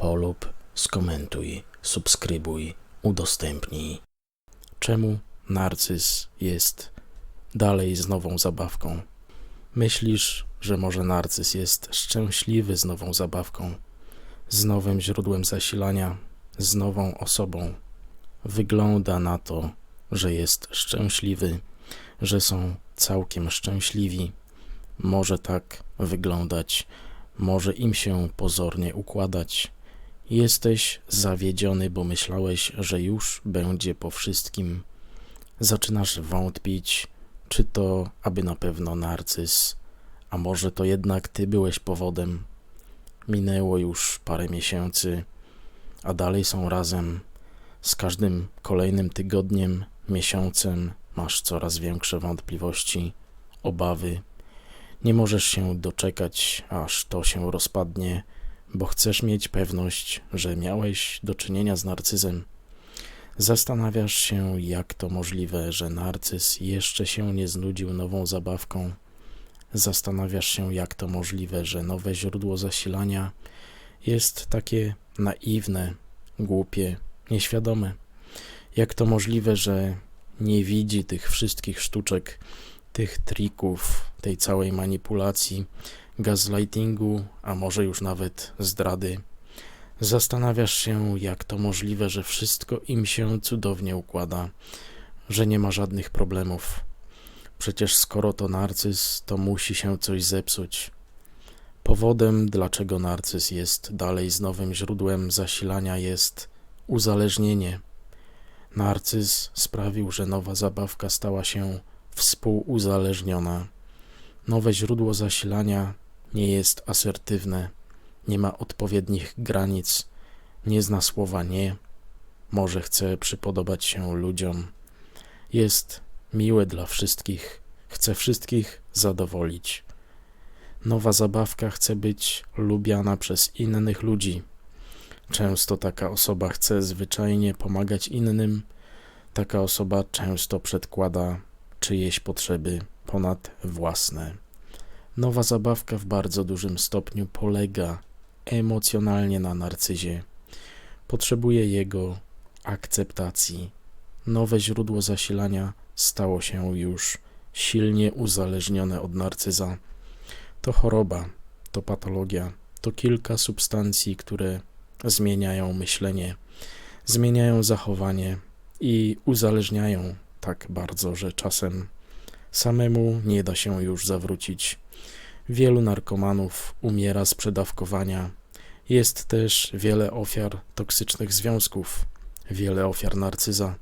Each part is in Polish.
polub, skomentuj, subskrybuj, udostępnij. Czemu narcyz jest dalej z nową zabawką? Myślisz, że może narcyz jest szczęśliwy z nową zabawką, z nowym źródłem zasilania, z nową osobą. Wygląda na to, że jest szczęśliwy, że są całkiem szczęśliwi. Może tak wyglądać, może im się pozornie układać. Jesteś zawiedziony, bo myślałeś, że już będzie po wszystkim. Zaczynasz wątpić, czy to aby na pewno narcyz, a może to jednak ty byłeś powodem. Minęło już parę miesięcy, a dalej są razem. Z każdym kolejnym tygodniem, miesiącem masz coraz większe wątpliwości, obawy. Nie możesz się doczekać, aż to się rozpadnie bo chcesz mieć pewność, że miałeś do czynienia z narcyzem. Zastanawiasz się, jak to możliwe, że narcyz jeszcze się nie znudził nową zabawką. Zastanawiasz się, jak to możliwe, że nowe źródło zasilania jest takie naiwne, głupie, nieświadome. Jak to możliwe, że nie widzi tych wszystkich sztuczek, tych trików, tej całej manipulacji, gaslightingu, a może już nawet zdrady. Zastanawiasz się, jak to możliwe, że wszystko im się cudownie układa, że nie ma żadnych problemów. Przecież skoro to narcyz, to musi się coś zepsuć. Powodem, dlaczego narcyz jest dalej z nowym źródłem zasilania, jest uzależnienie. Narcyz sprawił, że nowa zabawka stała się współuzależniona. Nowe źródło zasilania nie jest asertywne, nie ma odpowiednich granic, nie zna słowa nie, może chce przypodobać się ludziom, jest miłe dla wszystkich, chce wszystkich zadowolić. Nowa zabawka chce być lubiana przez innych ludzi. Często taka osoba chce zwyczajnie pomagać innym, taka osoba często przedkłada czyjeś potrzeby ponad własne. Nowa zabawka w bardzo dużym stopniu polega emocjonalnie na narcyzie. Potrzebuje jego akceptacji. Nowe źródło zasilania stało się już silnie uzależnione od narcyza. To choroba, to patologia, to kilka substancji, które zmieniają myślenie, zmieniają zachowanie i uzależniają tak bardzo, że czasem samemu nie da się już zawrócić. Wielu narkomanów umiera z przedawkowania. Jest też wiele ofiar toksycznych związków, wiele ofiar narcyza,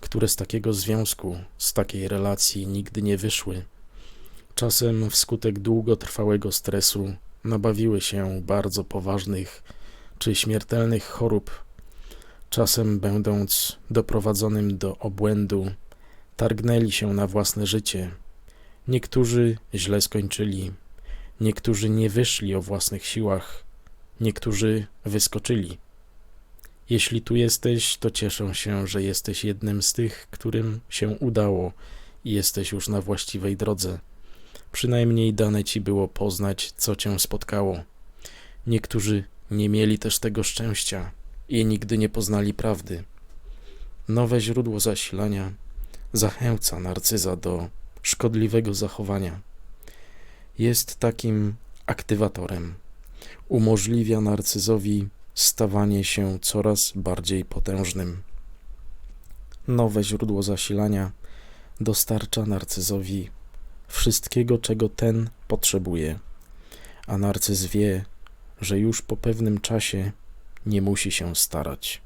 które z takiego związku, z takiej relacji nigdy nie wyszły. Czasem wskutek długotrwałego stresu nabawiły się bardzo poważnych czy śmiertelnych chorób. Czasem, będąc doprowadzonym do obłędu, targnęli się na własne życie. Niektórzy źle skończyli, Niektórzy nie wyszli o własnych siłach, niektórzy wyskoczyli. Jeśli tu jesteś, to cieszę się, że jesteś jednym z tych, którym się udało i jesteś już na właściwej drodze. Przynajmniej dane ci było poznać, co cię spotkało. Niektórzy nie mieli też tego szczęścia i nigdy nie poznali prawdy. Nowe źródło zasilania zachęca narcyza do szkodliwego zachowania jest takim aktywatorem. Umożliwia narcyzowi stawanie się coraz bardziej potężnym. Nowe źródło zasilania dostarcza narcyzowi wszystkiego, czego ten potrzebuje, a narcyz wie, że już po pewnym czasie nie musi się starać,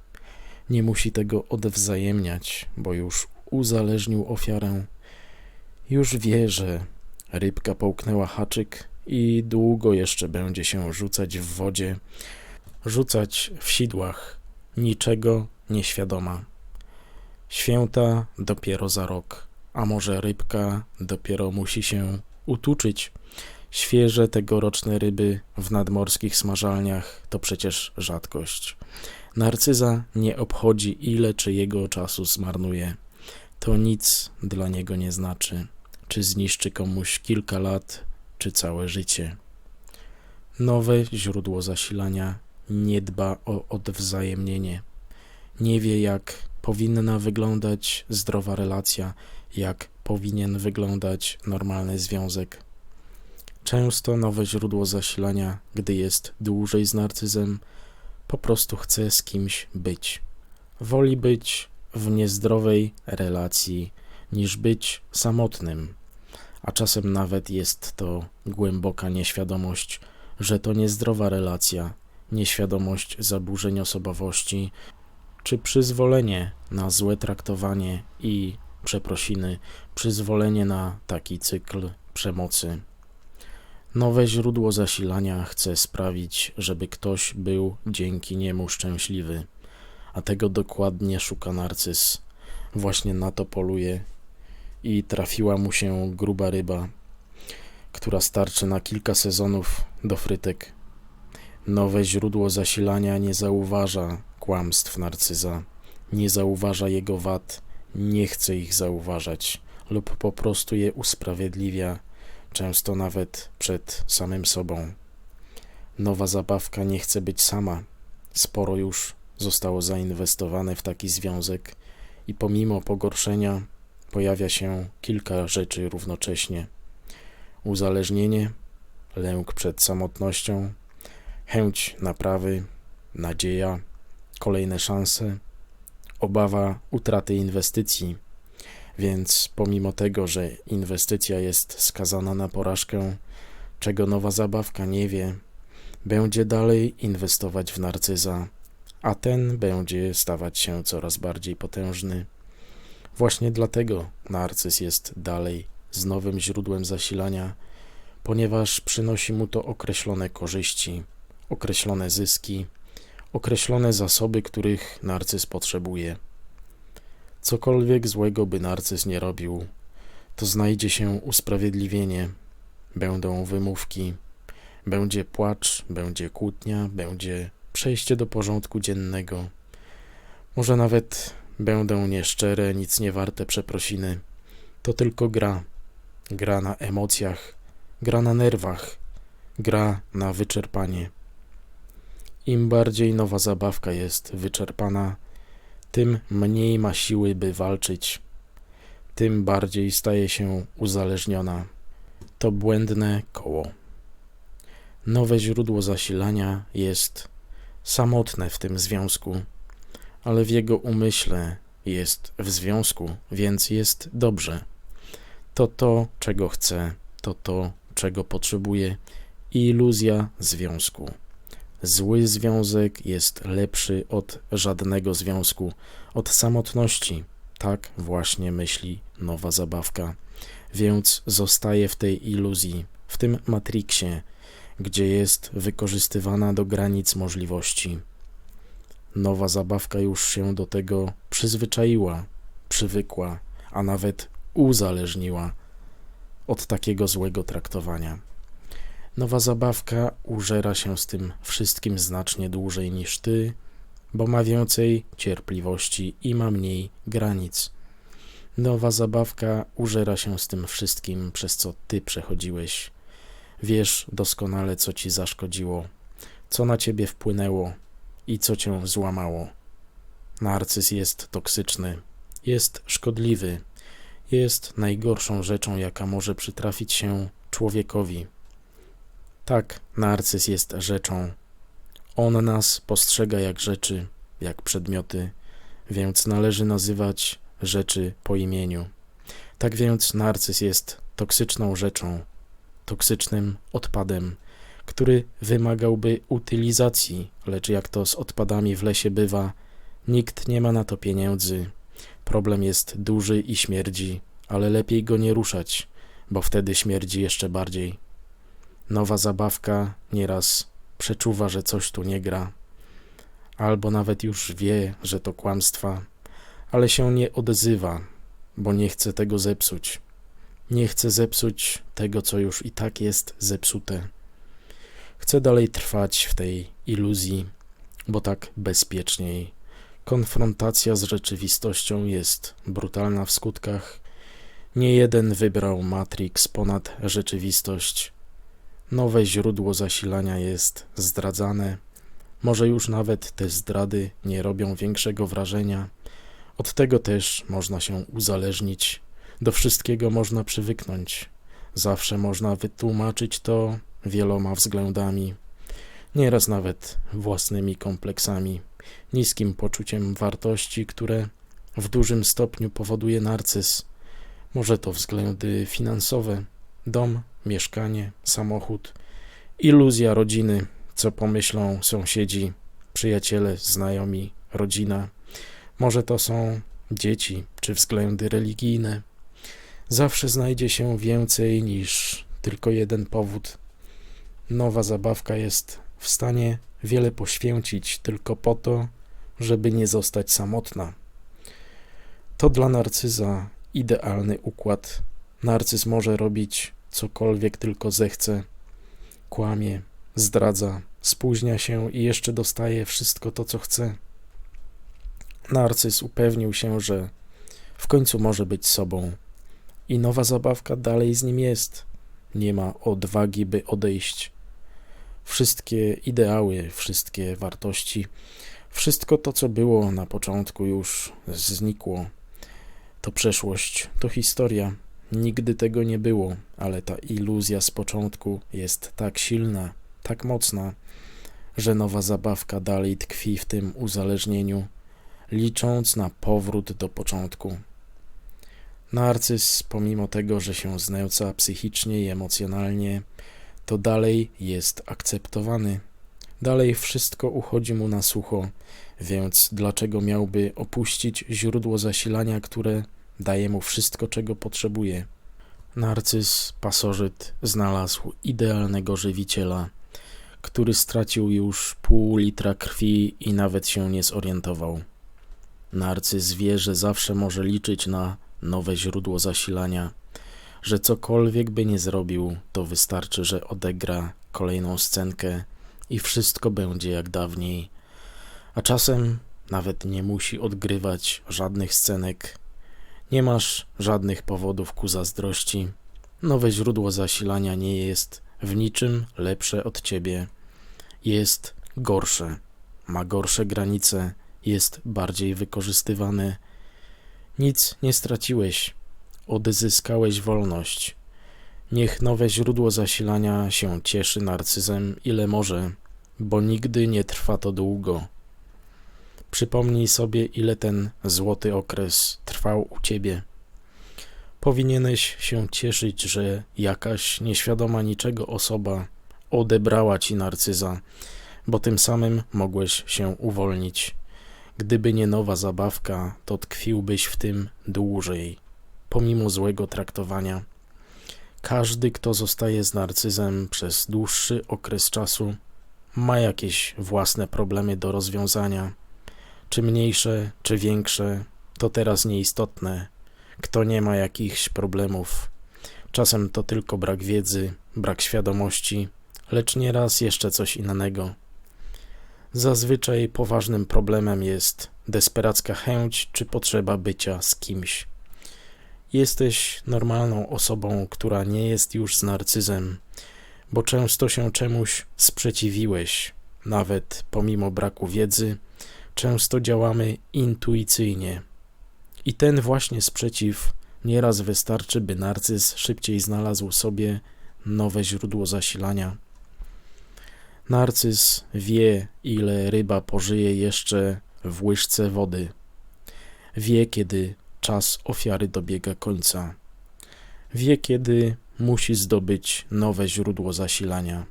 nie musi tego odwzajemniać, bo już uzależnił ofiarę, już wie, że Rybka połknęła haczyk i długo jeszcze będzie się rzucać w wodzie, rzucać w sidłach, niczego nieświadoma. Święta dopiero za rok, a może rybka dopiero musi się utuczyć. Świeże tegoroczne ryby w nadmorskich smażalniach to przecież rzadkość. Narcyza nie obchodzi, ile czy jego czasu zmarnuje. To nic dla niego nie znaczy, czy zniszczy komuś kilka lat, czy całe życie. Nowe źródło zasilania nie dba o odwzajemnienie. Nie wie, jak powinna wyglądać zdrowa relacja, jak powinien wyglądać normalny związek. Często nowe źródło zasilania, gdy jest dłużej z narcyzem, po prostu chce z kimś być. Woli być w niezdrowej relacji niż być samotnym, a czasem nawet jest to głęboka nieświadomość, że to niezdrowa relacja, nieświadomość zaburzeń osobowości, czy przyzwolenie na złe traktowanie i przeprosiny, przyzwolenie na taki cykl przemocy. Nowe źródło zasilania chce sprawić, żeby ktoś był dzięki niemu szczęśliwy, a tego dokładnie szuka narcyz. Właśnie na to poluje i trafiła mu się gruba ryba, która starczy na kilka sezonów do frytek. Nowe źródło zasilania nie zauważa kłamstw narcyza, nie zauważa jego wad, nie chce ich zauważać lub po prostu je usprawiedliwia często nawet przed samym sobą. Nowa zabawka nie chce być sama. Sporo już zostało zainwestowane w taki związek i pomimo pogorszenia pojawia się kilka rzeczy równocześnie: uzależnienie, lęk przed samotnością, chęć naprawy, nadzieja, kolejne szanse, obawa utraty inwestycji. Więc pomimo tego, że inwestycja jest skazana na porażkę, czego nowa zabawka nie wie, będzie dalej inwestować w narcyza, a ten będzie stawać się coraz bardziej potężny. Właśnie dlatego narcyz jest dalej z nowym źródłem zasilania, ponieważ przynosi mu to określone korzyści, określone zyski, określone zasoby, których narcyz potrzebuje. Cokolwiek złego by narcyz nie robił, to znajdzie się usprawiedliwienie, będą wymówki, będzie płacz, będzie kłótnia, będzie przejście do porządku dziennego. Może nawet będą nieszczere, nic nie warte przeprosiny. To tylko gra. Gra na emocjach, gra na nerwach, gra na wyczerpanie. Im bardziej nowa zabawka jest wyczerpana, tym mniej ma siły, by walczyć, tym bardziej staje się uzależniona. To błędne koło. Nowe źródło zasilania jest samotne w tym związku, ale w jego umyśle jest w związku, więc jest dobrze. To to, czego chce, to to, czego potrzebuje iluzja związku. Zły związek jest lepszy od żadnego związku, od samotności. Tak właśnie myśli nowa zabawka. Więc zostaje w tej iluzji, w tym matriksie, gdzie jest wykorzystywana do granic możliwości. Nowa zabawka już się do tego przyzwyczaiła, przywykła, a nawet uzależniła od takiego złego traktowania. Nowa zabawka użera się z tym wszystkim znacznie dłużej niż ty, bo ma więcej cierpliwości i ma mniej granic. Nowa zabawka użera się z tym wszystkim, przez co ty przechodziłeś. Wiesz doskonale, co ci zaszkodziło, co na ciebie wpłynęło i co cię złamało. Narcyz jest toksyczny, jest szkodliwy, jest najgorszą rzeczą, jaka może przytrafić się człowiekowi. Tak, narcyz jest rzeczą. On nas postrzega jak rzeczy, jak przedmioty, więc należy nazywać rzeczy po imieniu. Tak więc narcyz jest toksyczną rzeczą, toksycznym odpadem, który wymagałby utylizacji, lecz jak to z odpadami w lesie bywa, nikt nie ma na to pieniędzy. Problem jest duży i śmierdzi, ale lepiej go nie ruszać, bo wtedy śmierdzi jeszcze bardziej. Nowa zabawka nieraz przeczuwa, że coś tu nie gra, albo nawet już wie, że to kłamstwa, ale się nie odzywa, bo nie chce tego zepsuć. Nie chce zepsuć tego, co już i tak jest zepsute. Chce dalej trwać w tej iluzji, bo tak bezpieczniej. Konfrontacja z rzeczywistością jest brutalna w skutkach. Nie jeden wybrał Matrix ponad rzeczywistość. Nowe źródło zasilania jest zdradzane. Może już nawet te zdrady nie robią większego wrażenia. Od tego też można się uzależnić. Do wszystkiego można przywyknąć. Zawsze można wytłumaczyć to wieloma względami, nieraz nawet własnymi kompleksami, niskim poczuciem wartości, które w dużym stopniu powoduje narcyz. Może to względy finansowe, dom, mieszkanie, samochód, iluzja rodziny, co pomyślą sąsiedzi, przyjaciele, znajomi, rodzina. Może to są dzieci czy względy religijne. Zawsze znajdzie się więcej niż tylko jeden powód. Nowa zabawka jest w stanie wiele poświęcić tylko po to, żeby nie zostać samotna. To dla narcyza idealny układ. Narcyz może robić cokolwiek tylko zechce. Kłamie, zdradza, spóźnia się i jeszcze dostaje wszystko to, co chce. Narcyz upewnił się, że w końcu może być sobą i nowa zabawka dalej z nim jest. Nie ma odwagi, by odejść. Wszystkie ideały, wszystkie wartości, wszystko to, co było na początku, już znikło. To przeszłość, to historia. Nigdy tego nie było, ale ta iluzja z początku jest tak silna, tak mocna, że nowa zabawka dalej tkwi w tym uzależnieniu, licząc na powrót do początku. Narcyz, pomimo tego, że się znęca psychicznie i emocjonalnie, to dalej jest akceptowany. Dalej wszystko uchodzi mu na sucho, więc dlaczego miałby opuścić źródło zasilania, które daje mu wszystko, czego potrzebuje? Narcyz, pasożyt, znalazł idealnego żywiciela, który stracił już pół litra krwi i nawet się nie zorientował. Narcyz wie, że zawsze może liczyć na nowe źródło zasilania, że cokolwiek by nie zrobił, to wystarczy, że odegra kolejną scenkę i wszystko będzie jak dawniej. A czasem nawet nie musi odgrywać żadnych scenek. Nie masz żadnych powodów ku zazdrości. Nowe źródło zasilania nie jest w niczym lepsze od ciebie. Jest gorsze, ma gorsze granice, jest bardziej wykorzystywany nic nie straciłeś, odzyskałeś wolność. Niech nowe źródło zasilania się cieszy narcyzem ile może, bo nigdy nie trwa to długo. Przypomnij sobie, ile ten złoty okres trwał u ciebie. Powinieneś się cieszyć, że jakaś nieświadoma niczego osoba odebrała ci narcyza, bo tym samym mogłeś się uwolnić. Gdyby nie nowa zabawka, to tkwiłbyś w tym dłużej, pomimo złego traktowania. Każdy, kto zostaje z narcyzem przez dłuższy okres czasu, ma jakieś własne problemy do rozwiązania. Czy mniejsze, czy większe, to teraz nieistotne. Kto nie ma jakichś problemów, czasem to tylko brak wiedzy, brak świadomości, lecz nieraz jeszcze coś innego. Zazwyczaj poważnym problemem jest desperacka chęć czy potrzeba bycia z kimś. Jesteś normalną osobą, która nie jest już z narcyzem, bo często się czemuś sprzeciwiłeś, nawet pomimo braku wiedzy, często działamy intuicyjnie. I ten właśnie sprzeciw nieraz wystarczy, by narcyz szybciej znalazł sobie nowe źródło zasilania. Narcyz wie, ile ryba pożyje jeszcze w łyżce wody. Wie, kiedy czas ofiary dobiega końca. Wie, kiedy musi zdobyć nowe źródło zasilania.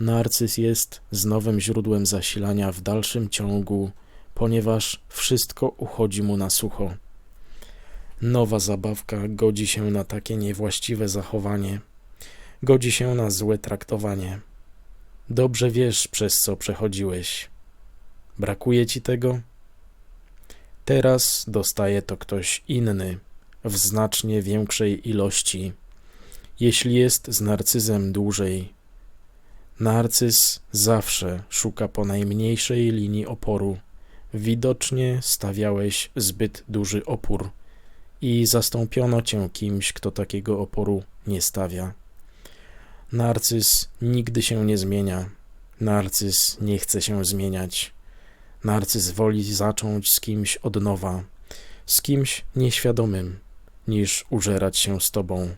Narcyz jest z nowym źródłem zasilania w dalszym ciągu, ponieważ wszystko uchodzi mu na sucho. Nowa zabawka godzi się na takie niewłaściwe zachowanie, godzi się na złe traktowanie. Dobrze wiesz, przez co przechodziłeś. Brakuje ci tego? Teraz dostaje to ktoś inny w znacznie większej ilości. Jeśli jest z narcyzem dłużej, narcyz zawsze szuka po najmniejszej linii oporu. Widocznie stawiałeś zbyt duży opór i zastąpiono cię kimś, kto takiego oporu nie stawia. Narcyz nigdy się nie zmienia. Narcyz nie chce się zmieniać. Narcyz woli zacząć z kimś od nowa, z kimś nieświadomym, niż użerać się z tobą.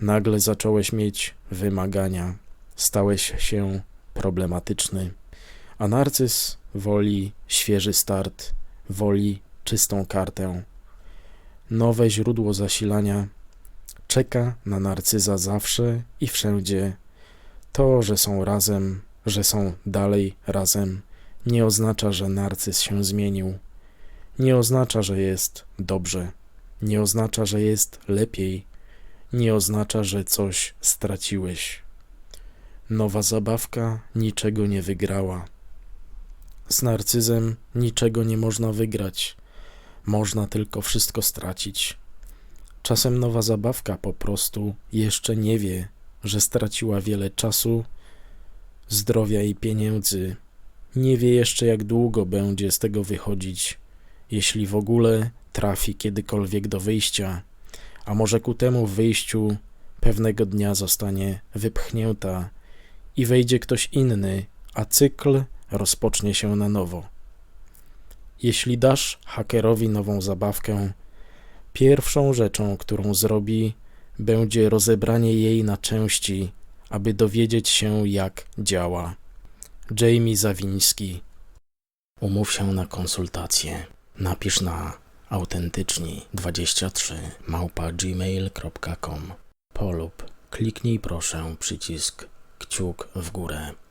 Nagle zacząłeś mieć wymagania, stałeś się problematyczny, a narcyz woli świeży start, woli czystą kartę. Nowe źródło zasilania czeka na narcyza zawsze i wszędzie. To, że są razem, że są dalej razem, nie oznacza, że narcyz się zmienił. Nie oznacza, że jest dobrze. Nie oznacza, że jest lepiej. Nie oznacza, że coś straciłeś. Nowa zabawka niczego nie wygrała. Z narcyzem niczego nie można wygrać. Można tylko wszystko stracić. Czasem nowa zabawka po prostu jeszcze nie wie, że straciła wiele czasu, zdrowia i pieniędzy. Nie wie jeszcze, jak długo będzie z tego wychodzić, jeśli w ogóle trafi kiedykolwiek do wyjścia, a może ku temu wyjściu pewnego dnia zostanie wypchnięta i wejdzie ktoś inny, a cykl rozpocznie się na nowo. Jeśli dasz hakerowi nową zabawkę, pierwszą rzeczą, którą zrobi, będzie rozebranie jej na części, aby dowiedzieć się, jak działa. Jamie Zawiński. Umów się na konsultację. Napisz na autentyczni23 małpa gmail.com polub. Kliknij proszę przycisk kciuk w górę.